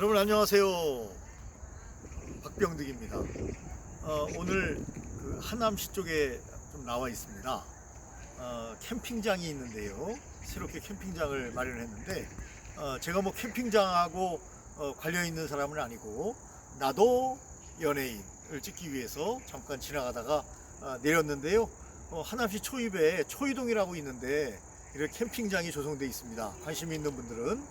여러분 안녕하세요. 박병득입니다. 어, 오늘 그 하남시 쪽에 좀 나와 있습니다. 어, 캠핑장이 있는데요. 새롭게 캠핑장을 마련했는데 어, 제가 뭐 캠핑장하고 어, 관련 있는 사람은 아니고 나도 연예인을 찍기 위해서 잠깐 지나가다가 어, 내렸는데요. 어, 하남시 초입에 초이동이라고 있는데 이렇게 캠핑장이 조성되어 있습니다. 관심 있는 분들은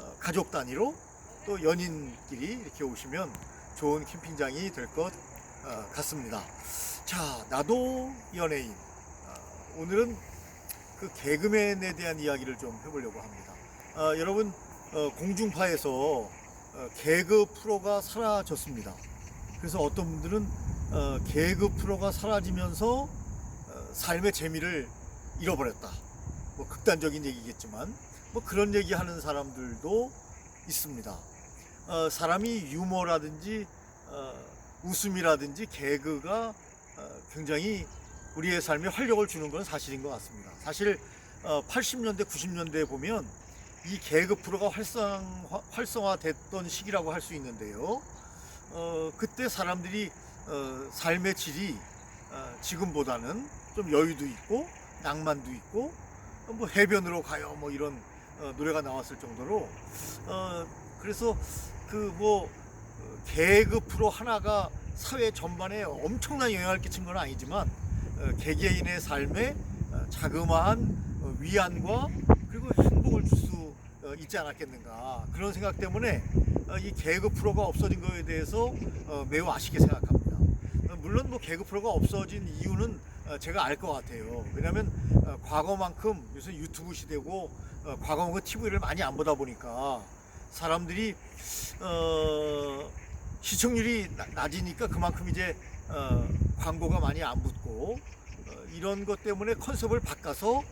어, 가족 단위로 또 연인끼리 이렇게 오시면 좋은 캠핑장이 될 것 같습니다. 자, 나도 연예인. 어, 오늘은 그 개그맨에 대한 이야기를 좀 해보려고 합니다. 어, 여러분, 어, 공중파에서 어, 개그 프로가 사라졌습니다. 그래서 어떤 분들은 어, 개그 프로가 사라지면서 어, 삶의 재미를 잃어버렸다. 뭐 극단적인 얘기겠지만 뭐 그런 얘기 하는 사람들도 있습니다. 어, 사람이 유머라든지 어, 웃음이라든지 개그가 어, 굉장히 우리의 삶에 활력을 주는 건 사실인 것 같습니다. 사실 어, 80년대, 90년대에 보면 이 개그 프로가 활성화, 활성화됐던 시기라고 할 수 있는데요. 어, 그때 사람들이 어, 삶의 질이 어, 지금보다는 좀 여유도 있고 낭만도 있고 어, 뭐 해변으로 가요 뭐 이런 어, 노래가 나왔을 정도로 어, 그래서 그뭐 개그 프로 하나가 사회 전반에 엄청난 영향을 끼친 건 아니지만 어, 개개인의 삶에 어, 자그마한 어, 위안과 그리고 행복을 줄 수 있지 않았겠는가 그런 생각 때문에 어, 이 개그 프로가 없어진 것에 대해서 어, 매우 아쉽게 생각합니다. 어, 물론 뭐 개그 프로가 없어진 이유는 어, 제가 알 것 같아요. 왜냐하면 어, 과거만큼 요새 유튜브 시대고 어, 과거만큼 TV를 많이 안 보다 보니까 사람들이 어, 시청률이 나- 낮으니까 그만큼 이제 어, 광고가 많이 안 붙고 어, 이런 것 때문에 컨셉을 바꿔서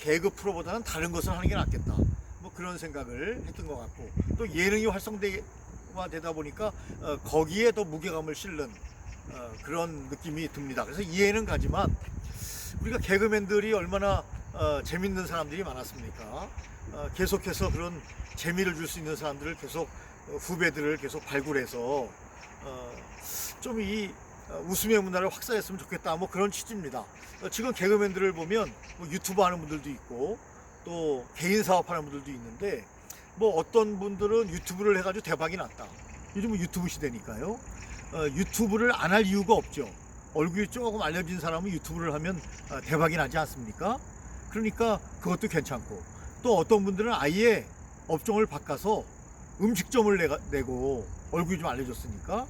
개그 프로보다는 다른 것을 하는 게 낫겠다. 뭐 그런 생각을 했던 것 같고 또 예능이 활성화되다 보니까 어, 거기에 더 무게감을 실는 어, 그런 느낌이 듭니다. 그래서 이해는 가지만 우리가 개그맨들이 얼마나 어, 재밌는 사람들이 많았습니까? 어, 계속해서 그런 재미를 줄 수 있는 사람들을 계속 어, 후배들을 계속 발굴해서 어, 좀이 웃음의 문화를 확산했으면 좋겠다. 뭐 그런 취지입니다. 어, 지금 개그맨들을 보면 뭐 유튜브 하는 분들도 있고 또 개인 사업하는 분들도 있는데 뭐 어떤 분들은 유튜브를 해가지고 대박이 났다. 요즘은 유튜브 시대니까요. 어, 유튜브를 안 할 이유가 없죠. 얼굴이 조금 알려진 사람은 유튜브를 하면 어, 대박이 나지 않습니까? 그러니까 그것도 괜찮고 또 어떤 분들은 아예 업종을 바꿔서 음식점을 내가, 내고 얼굴이 좀 알려졌으니까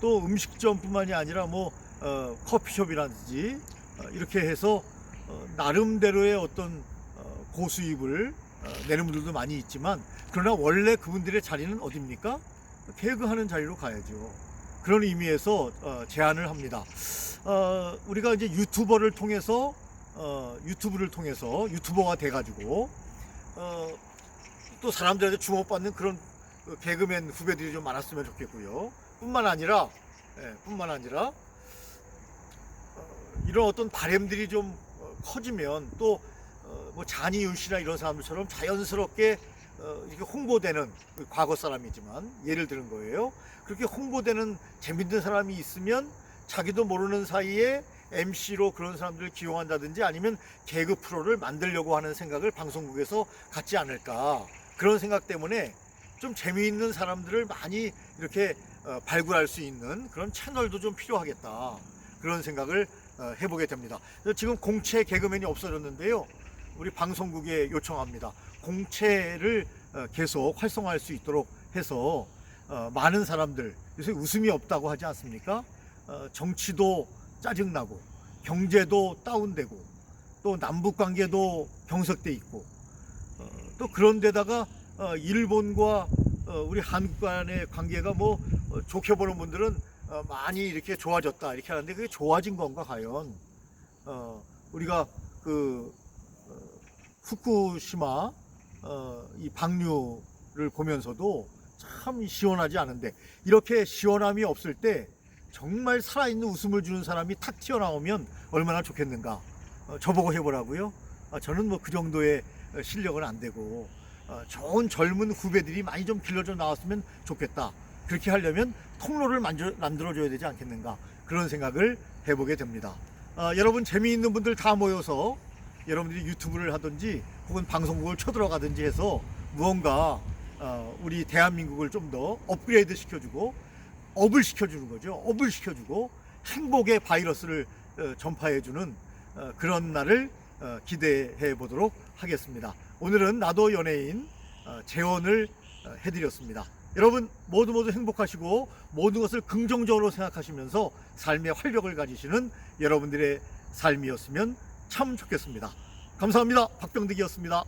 또 음식점뿐만이 아니라 뭐 어, 커피숍이라든지 어, 이렇게 해서 어, 나름대로의 어떤 어, 고수입을 어, 내는 분들도 많이 있지만 그러나 원래 그분들의 자리는 어디입니까? 개그하는 자리로 가야죠. 그런 의미에서 어, 제안을 합니다. 어, 우리가 이제 유튜버를 통해서 어, 유튜브를 통해서 유튜버가 돼가지고 어, 또 사람들한테 주목받는 그런 그 개그맨 후배들이 좀 많았으면 좋겠고요. 뿐만 아니라 예, 뿐만 아니라 어, 이런 어떤 바램들이 좀 어, 커지면 또 어, 뭐 잔이윤 씨나 이런 사람들처럼 자연스럽게 어, 이렇게 홍보되는 그 과거 사람이지만 예를 드는 거예요. 그렇게 홍보되는 재밌는 사람이 있으면 자기도 모르는 사이에 MC로 그런 사람들을 기용한다든지 아니면 개그 프로를 만들려고 하는 생각을 방송국에서 갖지 않을까 그런 생각 때문에 좀 재미있는 사람들을 많이 이렇게 어, 발굴할 수 있는 그런 채널도 좀 필요하겠다 그런 생각을 어, 해보게 됩니다. 지금 공채 개그맨이 없어졌는데요. 우리 방송국에 요청합니다. 공채를 어, 계속 활성화할 수 있도록 해서 어, 많은 사람들 요새 웃음이 없다고 하지 않습니까? 어, 정치도 짜증나고 경제도 다운되고 또 남북 관계도 경색돼 있고 어, 또 그런 데다가 어, 일본과 어, 우리 한국 간의 관계가 뭐 어, 좋게 보는 분들은 어, 많이 이렇게 좋아졌다 이렇게 하는데 그게 좋아진 건가 과연? 어, 우리가 그 어, 후쿠시마 어, 이 방류를 보면서도 참 시원하지 않은데 이렇게 시원함이 없을 때 정말 살아있는 웃음을 주는 사람이 탁 튀어나오면 얼마나 좋겠는가 어, 저보고 해보라고요 아, 저는 뭐 그 정도의 어, 실력은 안 되고 어, 좋은 젊은 후배들이 많이 좀 길러져 나왔으면 좋겠다. 그렇게 하려면 통로를 만져, 만들어줘야 되지 않겠는가 그런 생각을 해보게 됩니다. 어, 여러분 재미있는 분들 다 모여서 여러분들이 유튜브를 하든지 혹은 방송국을 쳐들어가든지 해서 무언가 어, 우리 대한민국을 좀 더 업그레이드 시켜주고 업을 시켜주는 거죠. 업을 시켜주고 행복의 바이러스를 어, 전파해주는 어, 그런 날을 어, 기대해 보도록 하겠습니다. 오늘은 나도 연예인 어, 재원을 어, 해드렸습니다. 여러분 모두 모두 행복하시고 모든 것을 긍정적으로 생각하시면서 삶의 활력을 가지시는 여러분들의 삶이었으면 참 좋겠습니다. 감사합니다. 박병득이었습니다.